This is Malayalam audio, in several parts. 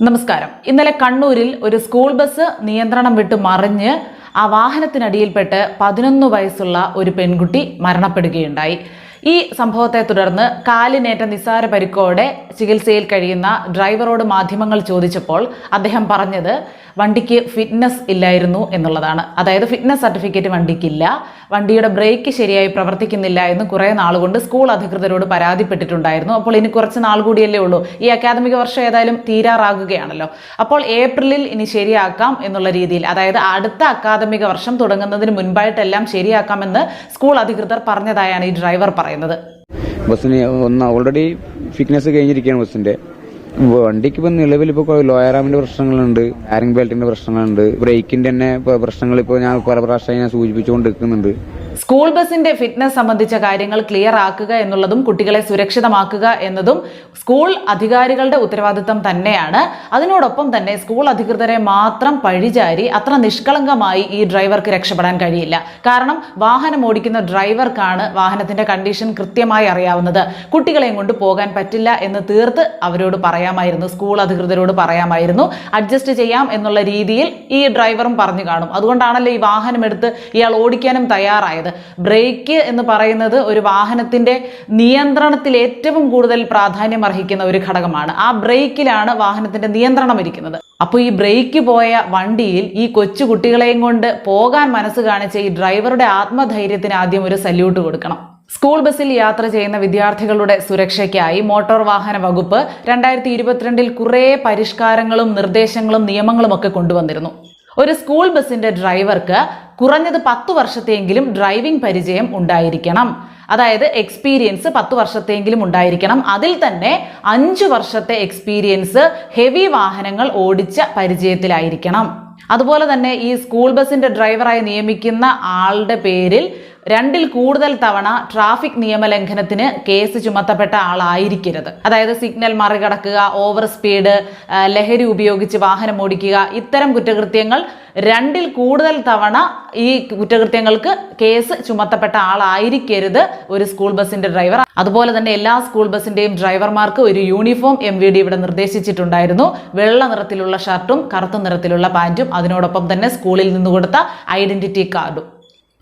നമസ്കാരം. ഇന്നലെ കണ്ണൂരിൽ ഒരു സ്കൂൾ ബസ് നിയന്ത്രണം വിട്ട് മറിഞ്ഞ് ആ വാഹനത്തിനടിയിൽപ്പെട്ട് പതിനൊന്ന് വയസ്സുള്ള ഒരു പെൺകുട്ടി മരണപ്പെടുകയുണ്ടായി. ഈ സംഭവത്തെ തുടർന്ന് കാലിനേറ്റ നിസ്സാര പരിക്കോടെ ചികിത്സയിൽ കഴിയുന്ന ഡ്രൈവറോട് മാധ്യമങ്ങൾ ചോദിച്ചപ്പോൾ അദ്ദേഹം പറഞ്ഞത് വണ്ടിക്ക് ഫിറ്റ്നസ് ഇല്ലായിരുന്നു എന്നുള്ളതാണ്. അതായത് ഫിറ്റ്നസ് സർട്ടിഫിക്കറ്റ് വണ്ടിക്കില്ല. വണ്ടിയുടെ ബ്രേക്ക് ശരിയായി പ്രവർത്തിക്കുന്നില്ല എന്ന് കുറേ നാളുകൊണ്ട് സ്കൂൾ അധികൃതരോട് പരാതിപ്പെട്ടിട്ടുണ്ടായിരുന്നു. അപ്പോൾ ഇനി കുറച്ച് നാൾ കൂടിയല്ലേ ഉള്ളൂ. ഈ അക്കാദമിക വർഷം ഏതായാലും തീരാറാകുകയാണല്ലോ. അപ്പോൾ ഏപ്രിലിൽ ഇനി ശരിയാക്കാം എന്നുള്ള രീതിയിൽ അതായത് അടുത്ത അക്കാദമിക വർഷം തുടങ്ങുന്നതിന് മുൻപായിട്ടെല്ലാം ശരിയാക്കാമെന്ന് സ്കൂൾ അധികൃതർ പറഞ്ഞതായാണ് ഈ ഡ്രൈവർ പറയുന്നത്. ബസ്സിന് ഒന്ന് ഓൾറെഡി ഫിറ്റ്നസ് കഴിഞ്ഞിരിക്കുകയാണ് ബസ്സിന്റെ. വണ്ടിക്ക് ഇപ്പൊ നിലവിൽ ഇപ്പൊ ലോയറാമിന്റെ പ്രശ്നങ്ങളുണ്ട് ആരിംഗ് ബെൽറ്റിന്റെ പ്രശ്നങ്ങളുണ്ട് ബ്രേക്കിന്റെ തന്നെ പ്രശ്നങ്ങൾ ഇപ്പൊ ഞാൻ പല പ്രാവശ്യം ഞാൻ സൂചിപ്പിച്ചുകൊണ്ട് നിൽക്കുന്നുണ്ട് സ്കൂൾ ബസിന്റെ ഫിറ്റ്നസ് സംബന്ധിച്ച കാര്യങ്ങൾ ക്ലിയർ ആക്കുക എന്നുള്ളതും കുട്ടികളെ സുരക്ഷിതമാക്കുക എന്നതും സ്കൂൾ അധികാരികളുടെ ഉത്തരവാദിത്തം തന്നെയാണ്. അതിനോടൊപ്പം തന്നെ സ്കൂൾ അധികൃതരെ മാത്രം പഴിചാരി അത്ര നിഷ്കളങ്കമായി ഈ ഡ്രൈവർക്ക് രക്ഷപ്പെടാൻ കഴിയില്ല. കാരണം വാഹനം ഓടിക്കുന്ന ഡ്രൈവർക്കാണ് വാഹനത്തിന്റെ കണ്ടീഷൻ കൃത്യമായി അറിയാവുന്നത്. കുട്ടികളെയും കൊണ്ട് പോകാൻ പറ്റില്ല എന്ന് തീർത്ത് അവരോട് പറയാമായിരുന്നു സ്കൂൾ അധികൃതരോട് പറയാമായിരുന്നു. അഡ്ജസ്റ്റ് ചെയ്യാം എന്നുള്ള രീതിയിൽ ഈ ഡ്രൈവറും പറഞ്ഞു കാണും. അതുകൊണ്ടാണല്ലോ ഈ വാഹനം എടുത്ത് ഇയാൾ ഓടിക്കാനും തയ്യാറായത്. ബ്രേക്ക് എന്ന് പറയുന്നത് ഒരു വാഹനത്തിന്റെ നിയന്ത്രണത്തിൽ ഏറ്റവും കൂടുതൽ പ്രാധാന്യം അർഹിക്കുന്ന ഒരു ഘടകമാണ്. ആ ബ്രേക്കിലാണ് വാഹനത്തിന്റെ നിയന്ത്രണം ഇരിക്കുന്നത്. അപ്പോൾ ഈ ബ്രേക്ക് പോയ വണ്ടിയിൽ ഈ കൊച്ചു കുട്ടികളെയും കൊണ്ട് പോകാൻ മനസ്സ് കാണിച്ച ഈ ഡ്രൈവറുടെ ആത്മധൈര്യത്തിന് ആദ്യം ഒരു സല്യൂട്ട് കൊടുക്കണം. സ്കൂൾ ബസ്സിൽ യാത്ര ചെയ്യുന്ന വിദ്യാർത്ഥികളുടെ സുരക്ഷയ്ക്കായി മോട്ടോർ വാഹന വകുപ്പ് രണ്ടായിരത്തി ഇരുപത്തിരണ്ടിൽ കുറേ പരിഷ്കാരങ്ങളും നിർദ്ദേശങ്ങളും നിയമങ്ങളും ഒക്കെ കൊണ്ടുവന്നിരുന്നു. ഒരു സ്കൂൾ ബസ്സിന്റെ ഡ്രൈവർക്ക് കുറഞ്ഞത് പത്ത് വർഷത്തെയെങ്കിലും ഡ്രൈവിംഗ് പരിചയം ഉണ്ടായിരിക്കണം. അതായത് എക്സ്പീരിയൻസ് പത്ത് വർഷത്തെയെങ്കിലും ഉണ്ടായിരിക്കണം. അതിൽ തന്നെ അഞ്ച് വർഷത്തെ എക്സ്പീരിയൻസ് ഹെവി വാഹനങ്ങൾ ഓടിച്ച പരിചയത്തിലായിരിക്കണം. അതുപോലെ തന്നെ ഈ സ്കൂൾ ബസിന്റെ ഡ്രൈവറായി നിയമിക്കുന്ന ആളുടെ പേരിൽ രണ്ടിൽ കൂടുതൽ തവണ ട്രാഫിക് നിയമലംഘനത്തിന് കേസ് ചുമത്തപ്പെട്ട ആളായിരിക്കരുത്. അതായത് സിഗ്നൽ മറികടക്കുക ഓവർ സ്പീഡ് ലഹരി ഉപയോഗിച്ച് വാഹനം ഓടിക്കുക ഇത്തരം കുറ്റകൃത്യങ്ങൾ രണ്ടിൽ കൂടുതൽ തവണ ഈ കുറ്റകൃത്യങ്ങൾക്ക് കേസ് ചുമത്തപ്പെട്ട ആളായിരിക്കരുത് ഒരു സ്കൂൾ ബസിന്റെ ഡ്രൈവർ. അതുപോലെ തന്നെ എല്ലാ സ്കൂൾ ബസിന്റെയും ഡ്രൈവർമാർക്ക് ഒരു യൂണിഫോം എം വി ഡി ഇവിടെ നിർദ്ദേശിച്ചിട്ടുണ്ടായിരുന്നു. വെള്ള നിറത്തിലുള്ള ഷർട്ടും കറുത്ത നിറത്തിലുള്ള പാന്റും അതിനോടൊപ്പം തന്നെ സ്കൂളിൽ നിന്ന് കൊടുത്ത ഐഡന്റിറ്റി കാർഡും.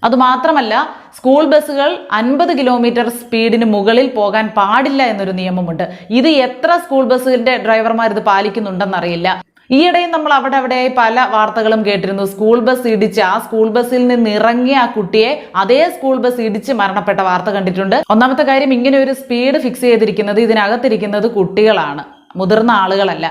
അതുമാത്രമല്ല സ്കൂൾ ബസ്സുകൾ അൻപത് കിലോമീറ്റർ സ്പീഡിന് മുകളിൽ പോകാൻ പാടില്ല എന്നൊരു നിയമമുണ്ട്. ഇത് എത്ര സ്കൂൾ ബസ്സിന്റെ ഡ്രൈവർമാർ ഇത് പാലിക്കുന്നുണ്ടെന്നറിയില്ല. ഈയിടെയും നമ്മൾ അവിടെ അവിടെയായി പല വാർത്തകളും കേട്ടിരുന്നു. സ്കൂൾ ബസ് ഇടിച്ച് ആ സ്കൂൾ ബസ്സിൽ നിന്ന് ഇറങ്ങിയ ആ കുട്ടിയെ അതേ സ്കൂൾ ബസ് ഇടിച്ച് മരണപ്പെട്ട വാർത്ത കണ്ടിട്ടുണ്ട്. ഒന്നാമത്തെ കാര്യം ഇങ്ങനെ ഒരു സ്പീഡ് ഫിക്സ് ചെയ്തിരിക്കുന്നത് ഇതിനകത്തിരിക്കുന്നത് കുട്ടികളാണ്. മുതിർന്ന ആളുകളല്ല.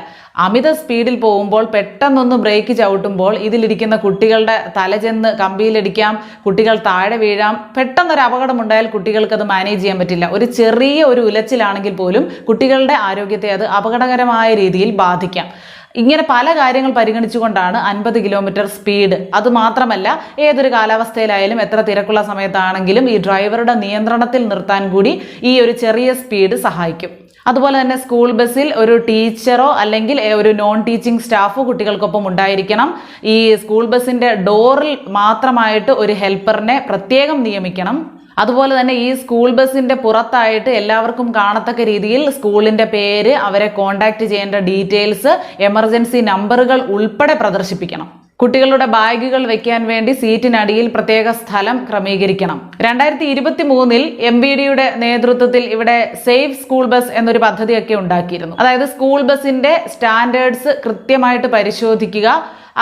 അമിത സ്പീഡിൽ പോകുമ്പോൾ പെട്ടെന്നൊന്ന് ബ്രേക്ക് ചവിട്ടുമ്പോൾ ഇതിലിരിക്കുന്ന കുട്ടികളുടെ തല ചെന്ന് കമ്പിയിലിടിക്കാം കുട്ടികൾ താഴെ വീഴാം. പെട്ടെന്നൊരു അപകടമുണ്ടായാൽ കുട്ടികൾക്ക് അത് മാനേജ് ചെയ്യാൻ പറ്റില്ല. ഒരു ചെറിയ ഒരു ഉലച്ചിലാണെങ്കിൽ പോലും കുട്ടികളുടെ ആരോഗ്യത്തെ അത് അപകടകരമായ രീതിയിൽ ബാധിക്കാം. ഇങ്ങനെ പല കാര്യങ്ങൾ പരിഗണിച്ചുകൊണ്ടാണ് അൻപത് കിലോമീറ്റർ സ്പീഡ്. അത് മാത്രമല്ല ഏതൊരു കാലാവസ്ഥയിലായാലും എത്ര തിരക്കുള്ള സമയത്താണെങ്കിലും ഈ ഡ്രൈവറുടെ നിയന്ത്രണത്തിൽ നിർത്താൻ കൂടി ഈ ഒരു ചെറിയ സ്പീഡ് സഹായിക്കും. അതുപോലെ തന്നെ സ്കൂൾ ബസ്സിൽ ഒരു ടീച്ചറോ അല്ലെങ്കിൽ ഒരു നോൺ ടീച്ചിങ് സ്റ്റാഫോ കുട്ടികൾക്കൊപ്പം ഉണ്ടായിരിക്കണം. ഈ സ്കൂൾ ബസ്സിന്റെ ഡോറിൽ മാത്രമായിട്ട് ഒരു ഹെൽപ്പറിനെ പ്രത്യേകം നിയമിക്കണം. അതുപോലെ തന്നെ ഈ സ്കൂൾ ബസ്സിന്റെ പുറത്തായിട്ട് എല്ലാവർക്കും കാണത്തക്ക രീതിയിൽ സ്കൂളിന്റെ പേര് അവരെ കോൺടാക്ട് ചെയ്യേണ്ട ഡീറ്റെയിൽസ് എമർജൻസി നമ്പറുകൾ ഉൾപ്പെടെ പ്രദർശിപ്പിക്കണം. കുട്ടികളുടെ ബാഗുകൾ വെക്കാൻ വേണ്ടി സീറ്റിനടിയിൽ പ്രത്യേക സ്ഥലം ക്രമീകരിക്കണം. രണ്ടായിരത്തി ഇരുപത്തി മൂന്നിൽ എം ബി ഡിയുടെ നേതൃത്വത്തിൽ ഇവിടെ സേഫ് സ്കൂൾ ബസ് എന്നൊരു പദ്ധതിയൊക്കെ ഉണ്ടാക്കിയിരുന്നു. അതായത് സ്കൂൾ ബസിന്റെ സ്റ്റാൻഡേർഡ്സ് കൃത്യമായിട്ട് പരിശോധിക്കുക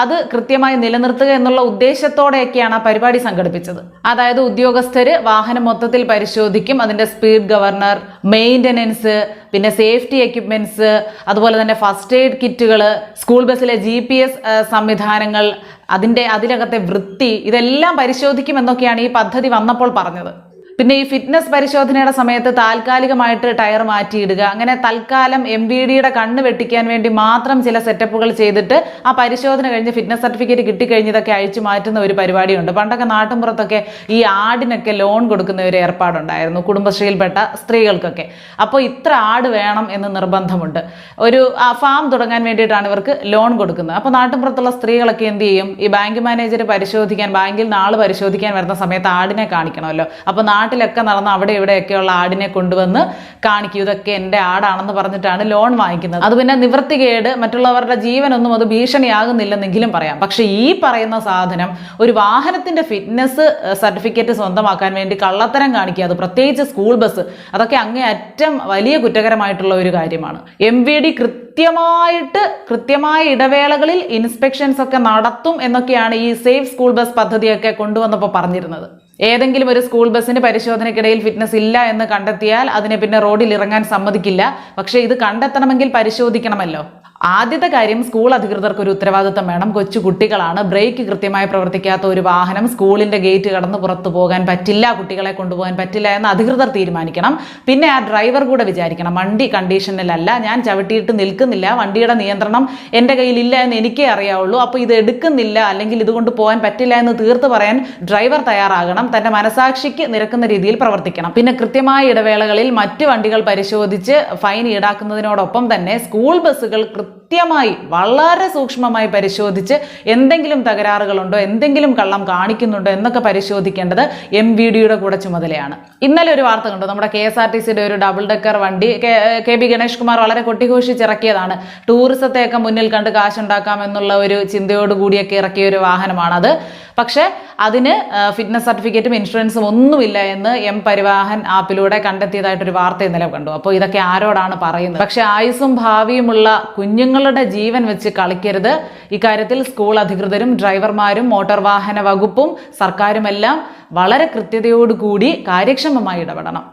അത് കൃത്യമായി നിലനിർത്തുക എന്നുള്ള ഉദ്ദേശത്തോടെയൊക്കെയാണ് ആ പരിപാടി സംഘടിപ്പിച്ചത്. അതായത് ഉദ്യോഗസ്ഥർ വാഹനം മൊത്തത്തിൽ പരിശോധിക്കും അതിന്റെ സ്പീഡ് ഗവർണർ മെയിന്റനൻസ് പിന്നെ സേഫ്റ്റി എക്യുപ്മെന്റ്സ് അതുപോലെ തന്നെ ഫസ്റ്റ് എയ്ഡ് കിറ്റുകൾ സ്കൂൾ ബസ്സിലെ ജി പി എസ് സംവിധാനങ്ങൾ അതിന്റെ അതിനകത്തെ വൃത്തി ഇതെല്ലാം പരിശോധിക്കുമെന്നൊക്കെയാണ് ഈ പദ്ധതി വന്നപ്പോൾ പറഞ്ഞത്. പിന്നെ ഈ ഫിറ്റ്നസ് പരിശോധനയുടെ സമയത്ത് താൽക്കാലികമായിട്ട് ടയർ മാറ്റിയിടുക. അങ്ങനെ തൽക്കാലം എം വി ഡിയുടെ കണ്ണ് വെട്ടിക്കാൻ വേണ്ടി മാത്രം ചില സെറ്റപ്പുകൾ ചെയ്തിട്ട് ആ പരിശോധന കഴിഞ്ഞ് ഫിറ്റ്നസ് സർട്ടിഫിക്കറ്റ് കിട്ടിക്കഴിഞ്ഞതൊക്കെ അഴിച്ചു മാറ്റുന്ന ഒരു പരിപാടിയുണ്ട്. പണ്ടൊക്കെ നാട്ടിൻപുറത്തൊക്കെ ഈ ആടിനൊക്കെ ലോൺ കൊടുക്കുന്ന ഒരു ഏർപ്പാടുണ്ടായിരുന്നു കുടുംബശ്രീയിൽപ്പെട്ട സ്ത്രീകൾക്കൊക്കെ. അപ്പോൾ ഇത്ര ആട് വേണം എന്ന് നിർബന്ധമുണ്ട്. ഒരു ഫാം തുടങ്ങാൻ വേണ്ടിയിട്ടാണ് ഇവർക്ക് ലോൺ കൊടുക്കുന്നത്. അപ്പോൾ നാട്ടിൻപുറത്തുള്ള സ്ത്രീകളൊക്കെ എന്ത് ചെയ്യും? ഈ ബാങ്ക് മാനേജർ പരിശോധിക്കാൻ ബാങ്കിൽ നാൾ പരിശോധിക്കാൻ വരുന്ന സമയത്ത് ആടിനെ കാണിക്കണമല്ലോ. അപ്പോൾ നാട്ടിൽ നാട്ടിലൊക്കെ നടന്ന അവിടെ ഇവിടെയൊക്കെയുള്ള ആടിനെ കൊണ്ടുവന്ന് കാണിക്കും. ഇതൊക്കെ എന്റെ ആടാണെന്ന് പറഞ്ഞിട്ടാണ് ലോൺ വാങ്ങിക്കുന്നത്. അത് പിന്നെ നിവൃത്തികേട് മറ്റുള്ളവരുടെ ജീവനൊന്നും അത് ഭീഷണിയാകുന്നില്ലെന്നെങ്കിലും പറയാം. പക്ഷെ ഈ പറയുന്ന സാധനം ഒരു വാഹനത്തിന്റെ ഫിറ്റ്നസ് സർട്ടിഫിക്കറ്റ് സ്വന്തമാക്കാൻ വേണ്ടി കള്ളത്തരം കാണിക്കുക അത് പ്രത്യേകിച്ച് സ്കൂൾ ബസ് അതൊക്കെ അങ്ങേയറ്റം വലിയ കുറ്റകരമായിട്ടുള്ള ഒരു കാര്യമാണ്. എം വി ഡി കൃത്യമായിട്ട് കൃത്യമായ ഇടവേളകളിൽ ഇൻസ്പെക്ഷൻസ് ഒക്കെ നടത്തും എന്നൊക്കെയാണ് ഈ സേഫ് സ്കൂൾ ബസ് പദ്ധതിയൊക്കെ കൊണ്ടുവന്നപ്പോൾ പറഞ്ഞിരുന്നത്. ഏതെങ്കിലും ഒരു സ്കൂൾ ബസ്സിന് പരിശോധനയ്ക്കിടയിൽ ഫിറ്റ്നസ് ഇല്ല എന്ന് കണ്ടെത്തിയാൽ അതിനെ പിന്നെ റോഡിൽ ഇറങ്ങാൻ സമ്മതിക്കില്ല. പക്ഷേ ഇത് കണ്ടെത്തണമെങ്കിൽ പരിശോധിക്കണമല്ലോ. ആദ്യത്തെ കാര്യം സ്കൂൾ അധികൃതർക്ക് ഒരു ഉത്തരവാദിത്തം വേണം. കൊച്ചു കുട്ടികളാണ്. ബ്രേക്ക് കൃത്യമായി പ്രവർത്തിക്കാത്ത ഒരു വാഹനം സ്കൂളിന്റെ ഗേറ്റ് കടന്ന് പുറത്തു പോകാൻ പറ്റില്ല. കുട്ടികളെ കൊണ്ടുപോകാൻ പറ്റില്ല എന്ന് അധികൃതർ തീരുമാനിക്കണം. പിന്നെ ആ ഡ്രൈവർ കൂടെ വിചാരിക്കണം. വണ്ടി കണ്ടീഷനിലല്ല ഞാൻ ചവിട്ടിയിട്ട് നിൽക്കുന്നില്ല വണ്ടിയുടെ നിയന്ത്രണം എന്റെ കയ്യിലില്ല എന്ന് എനിക്കേ അറിയാവുള്ളൂ. അപ്പോൾ ഇത് എടുക്കുന്നില്ല അല്ലെങ്കിൽ ഇതുകൊണ്ട് പോകാൻ പറ്റില്ല എന്ന് തീർത്ത് പറയാൻ ഡ്രൈവർ തയ്യാറാകണം. തന്റെ മനസാക്ഷിക്ക് നിരക്കുന്ന രീതിയിൽ പ്രവർത്തിക്കണം. പിന്നെ കൃത്യമായ ഇടവേളകളിൽ മറ്റ് വണ്ടികൾ പരിശോധിച്ച് ഫൈൻ ഈടാക്കുന്നതിനോടൊപ്പം തന്നെ സ്കൂൾ ബസ്സുകൾ കൃത്യമായി വളരെ സൂക്ഷ്മമായി പരിശോധിച്ച് എന്തെങ്കിലും തകരാറുകളുണ്ടോ എന്തെങ്കിലും കള്ളം കാണിക്കുന്നുണ്ടോ എന്നൊക്കെ പരിശോധിക്കേണ്ടത് എം വി ഡിയുടെ കൂടെ ചുമതലയാണ്. ഇന്നലെ ഒരു വാർത്ത കണ്ടു. നമ്മുടെ കെ എസ് ആർ ടി സിയുടെ ഒരു ഡബിൾ ഡെക്കർ വണ്ടി കെ- ബി ഗണേഷ് കുമാർ വളരെ കൊട്ടിഘോഷിച്ചിറക്കിയതാണ്. ടൂറിസത്തെയൊക്കെ മുന്നിൽ കണ്ട് കാശുണ്ടാക്കാം എന്നുള്ള ഒരു ചിന്തയോടുകൂടിയൊക്കെ ഇറക്കിയ ഒരു വാഹനമാണത്. പക്ഷേ അതിന് ഫിറ്റ്നസ് സർട്ടിഫിക്കറ്റും ഇൻഷുറൻസും ഒന്നുമില്ല എന്ന് എം പരിവാഹൻ ആപ്പിലൂടെ കണ്ടെത്തിയതായിട്ടൊരു വാർത്ത ഇന്നലെ കണ്ടു. അപ്പോൾ ഇതൊക്കെ ആരോടാണ് പറയുന്നത്? പക്ഷെ ആയുസ്സും ഭാവിയുമുള്ള കുഞ്ഞുങ്ങളുടെ ജീവൻ വെച്ച് കളിക്കരുത്. ഇക്കാര്യത്തിൽ സ്കൂൾ അധികൃതരും ഡ്രൈവർമാരും മോട്ടോർ വാഹന വകുപ്പും സർക്കാരുമെല്ലാം വളരെ കൃത്യതയോടുകൂടി കാര്യക്ഷമമായി ഇടപെടണം.